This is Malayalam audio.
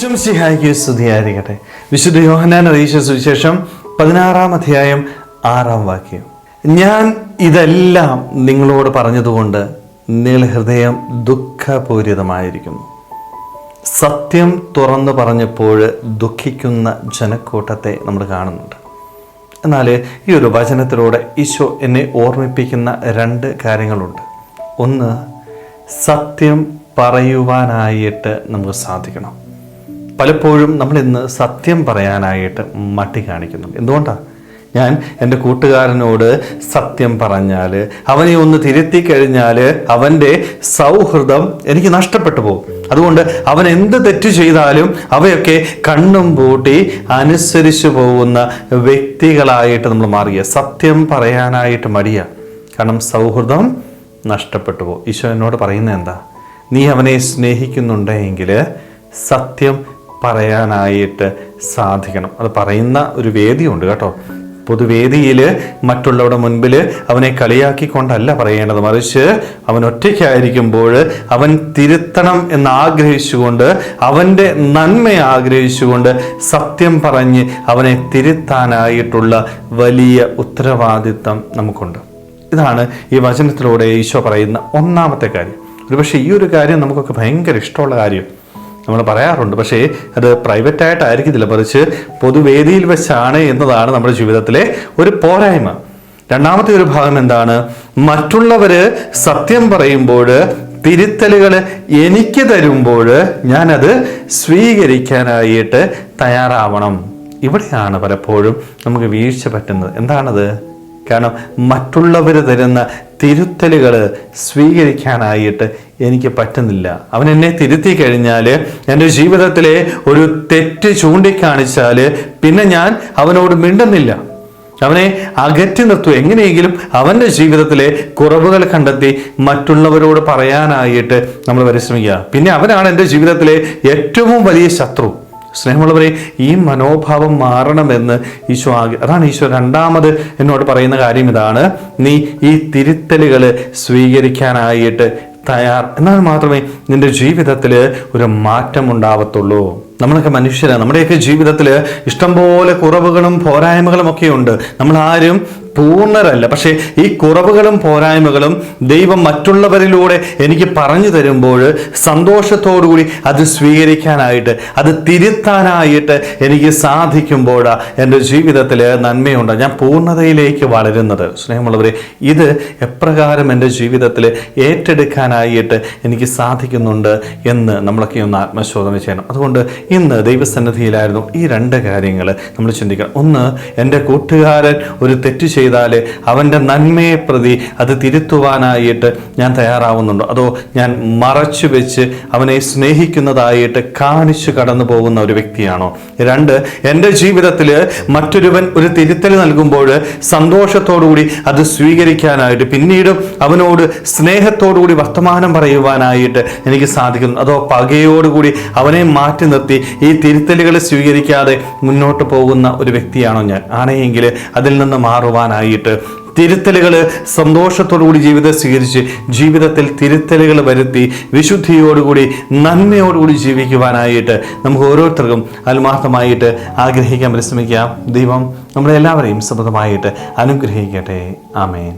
ഈശ്വം സിഹായിക്ക് സ്തുതിയായിരിക്കട്ടെ. വിശുദ്ധ യോഹനാൻ അറിയിച്ച സുവിശേഷം പതിനാറാം അധ്യായം ആറാം വാക്യം. ഞാൻ ഇതെല്ലാം നിങ്ങളോട് പറഞ്ഞതുകൊണ്ട് നിങ്ങൾ ഹൃദയം ദുഃഖപൂരിതമായിരിക്കുന്നു. സത്യം തുറന്നു പറഞ്ഞപ്പോൾ ദുഃഖിക്കുന്ന ജനക്കൂട്ടത്തെ നമ്മൾ കാണുന്നുണ്ട്. എന്നാൽ ഈ ഒരു വചനത്തിലൂടെ ഈശോ എന്നെ ഓർമ്മിപ്പിക്കുന്ന രണ്ട് കാര്യങ്ങളുണ്ട്. ഒന്ന് സത്യം പറയുവാനായിട്ട് നമുക്ക് സാധിക്കണം. പലപ്പോഴും നമ്മൾ ഇന്ന് സത്യം പറയാനായിട്ട് മട്ടി കാണിക്കുന്നു. എന്തുകൊണ്ടാണ് ഞാൻ എന്റെ കൂട്ടുകാരനോട് സത്യം പറഞ്ഞാൽ അവനെ ഒന്ന് തിരുത്തി കഴിഞ്ഞാൽ അവന്റെ സൗഹൃദം എനിക്ക് നഷ്ടപ്പെട്ടു പോകും. അതുകൊണ്ട് അവൻ എന്ത് തെറ്റ് ചെയ്താലും അവയൊക്കെ കണ്ണും പൂട്ടി അനുസരിച്ചു പോകുന്ന വ്യക്തികളായിട്ട് നമ്മൾ മാറിയ. സത്യം പറയാനായിട്ട് മടിയ. കാരണം സൗഹൃദം നഷ്ടപ്പെട്ടു പോകും. ഈശോ എന്നോട് പറയുന്നത് എന്താ? നീ അവനെ സ്നേഹിക്കുന്നുണ്ടെങ്കിൽ സത്യം പറയാനായിട്ട് സാധിക്കണം. അത് പറയുന്ന ഒരു വേദിയുണ്ട് കേട്ടോ. പൊതുവേദിയിൽ മറ്റുള്ളവരുടെ മുൻപിൽ അവനെ കളിയാക്കിക്കൊണ്ടല്ല പറയേണ്ടത്. മറിച്ച് അവൻ ഒറ്റയ്ക്കായിരിക്കുമ്പോൾ അവൻ തിരുത്തണം എന്ന് ആഗ്രഹിച്ചുകൊണ്ട് അവന്റെ നന്മ ആഗ്രഹിച്ചുകൊണ്ട് സത്യം പറഞ്ഞ് അവനെ തിരുത്താനായിട്ടുള്ള വലിയ ഉത്തരവാദിത്തം നമുക്കുണ്ട്. ഇതാണ് ഈ വചനത്തിലൂടെ ഈശോ പറയുന്ന ഒന്നാമത്തെ കാര്യം. ഒരുപക്ഷെ ഈ ഒരു കാര്യം നമുക്കൊക്കെ ഭയങ്കര ഇഷ്ടമുള്ള കാര്യം. നമ്മൾ പറയാറുണ്ട്. പക്ഷേ അത് പ്രൈവറ്റ് ആയിട്ടായിരിക്കത്തില്ല മറിച്ച് പൊതുവേദിയിൽ വെച്ചാണ് എന്നതാണ് നമ്മുടെ ജീവിതത്തിലെ ഒരു പോരായ്മ. രണ്ടാമത്തെ ഒരു ഭാഗം എന്താണ്? മറ്റുള്ളവർ സത്യം പറയുമ്പോൾ തിരുത്തലുകൾ എനിക്ക് തരുമ്പോൾ ഞാനത് സ്വീകരിക്കാനായിട്ട് തയ്യാറാവണം. ഇവിടെയാണ് പലപ്പോഴും നമുക്ക് വീഴ്ച പറ്റുന്നത്. എന്താണത്? കാരണം മറ്റുള്ളവർ തരുന്ന തിരുത്തലുകൾ സ്വീകരിക്കാനായിട്ട് എനിക്ക് പറ്റുന്നില്ല. അവൻ എന്നെ തിരുത്തി കഴിഞ്ഞാൽ എന്റെ ജീവിതത്തിലെ ഒരു തെറ്റ് ചൂണ്ടിക്കാണിച്ചാൽ പിന്നെ ഞാൻ അവനോട് മിണ്ടുന്നില്ല. അവനെ അകറ്റി നിർത്തു. എങ്ങനെയെങ്കിലും അവന്റെ ജീവിതത്തിലെ കുറവുകൾ കണ്ടെത്തി മറ്റുള്ളവരോട് പറയാനായിട്ട് നമ്മൾ പരിശ്രമിക്കുക. പിന്നെ അവനാണ് എന്റെ ജീവിതത്തിലെ ഏറ്റവും വലിയ ശത്രു. സ്നേഹമുള്ളവരെ ഈ മനോഭാവം മാറണമെന്ന് ഈശോ അതാണ് ഈശോ രണ്ടാമത് എന്നോട് പറയുന്ന കാര്യം ഇതാണ്. നീ ഈ തിരുത്തലുകൾ സ്വീകരിക്കാനായിട്ട് തയ്യാർ എന്നാൽ മാത്രമേ നിന്റെ ജീവിതത്തിൽ ഒരു മാറ്റം ഉണ്ടാവത്തുള്ളൂ. നമ്മളൊക്കെ മനുഷ്യരാണ് നമ്മുടെയൊക്കെ ജീവിതത്തിൽ ഇഷ്ടംപോലെ കുറവുകളും പോരായ്മകളും ഒക്കെ ഉണ്ട് നമ്മൾ ആരും പൂർണരല്ല. പക്ഷേ ഈ കുറവുകളും പോരായ്മകളും ദൈവം മറ്റുള്ളവരിലൂടെ എനിക്ക് പറഞ്ഞു തരുമ്പോൾ സന്തോഷത്തോടുകൂടി അത് സ്വീകരിക്കാനായിട്ട് അത് തിരുത്താനായിട്ട് എനിക്ക് സാധിക്കുമ്പോഴാണ് എന്റെ ജീവിതത്തിൽ നന്മയുണ്ട്. ഞാൻ പൂർണതയിലേക്ക് വളരുന്നത്. സ്നേഹമുള്ളവരെ ഇത് എപ്രകാരം എന്റെ ജീവിതത്തിൽ ഏറ്റെടുക്കാനായിട്ട് എനിക്ക് സാധിക്കുന്നുണ്ട് എന്ന് നമ്മളൊക്കെ ഒന്ന് ആത്മശോധന ചെയ്യണം. അതുകൊണ്ട് ഇന്ന് ദൈവസന്നിധിയിലായിരുന്നു ഈ രണ്ട് കാര്യങ്ങൾ നമ്മൾ ചിന്തിക്കണം. ഒന്ന് എന്റെ കൂട്ടുകാരൻ ഒരു തെറ്റ് ചെയ്താൽ അവന്റെ നന്മയെ പ്രതി അത് തിരുത്തുവാനായിട്ട് ഞാൻ തയ്യാറാവുന്നുണ്ടോ. അതോ ഞാൻ മറച്ചു വെച്ച് അവനെ സ്നേഹിക്കുന്നതായിട്ട് കാണിച്ചു കടന്നു പോകുന്ന ഒരു വ്യക്തിയാണോ? രണ്ട് എന്റെ ജീവിതത്തിൽ മറ്റൊരുവൻ ഒരു തിരുത്തൽ നൽകുമ്പോൾ സന്തോഷത്തോടുകൂടി അത് സ്വീകരിക്കാനായിട്ട് പിന്നീടും അവനോട് സ്നേഹത്തോടുകൂടി വർത്തമാനം പറയുവാനായിട്ട് എനിക്ക് സാധിക്കുന്നു. അതോ പകയോടുകൂടി അവനെ മാറ്റി നിർത്തി ഈ തിരുത്തലുകൾ സ്വീകരിക്കാതെ മുന്നോട്ട് പോകുന്ന ഒരു വ്യക്തിയാണോ ഞാൻ? ആണെങ്കിൽ അതിൽ നിന്ന് മാറുവാനായിട്ട് തിരുത്തലുകൾ സന്തോഷത്തോടുകൂടി ജീവിതം സ്വീകരിച്ച് ജീവിതത്തിൽ തിരുത്തലുകൾ വരുത്തി വിശുദ്ധിയോടുകൂടി നന്മയോടുകൂടി ജീവിക്കുവാനായിട്ട് നമുക്ക് ഓരോരുത്തർക്കും ആത്മാർത്ഥമായിട്ട് ആഗ്രഹിക്കാൻ പരിശ്രമിക്കാം. ദൈവം നമ്മളെല്ലാവരെയും സമൃദ്ധമായിട്ട് അനുഗ്രഹിക്കട്ടെ. ആമേൻ.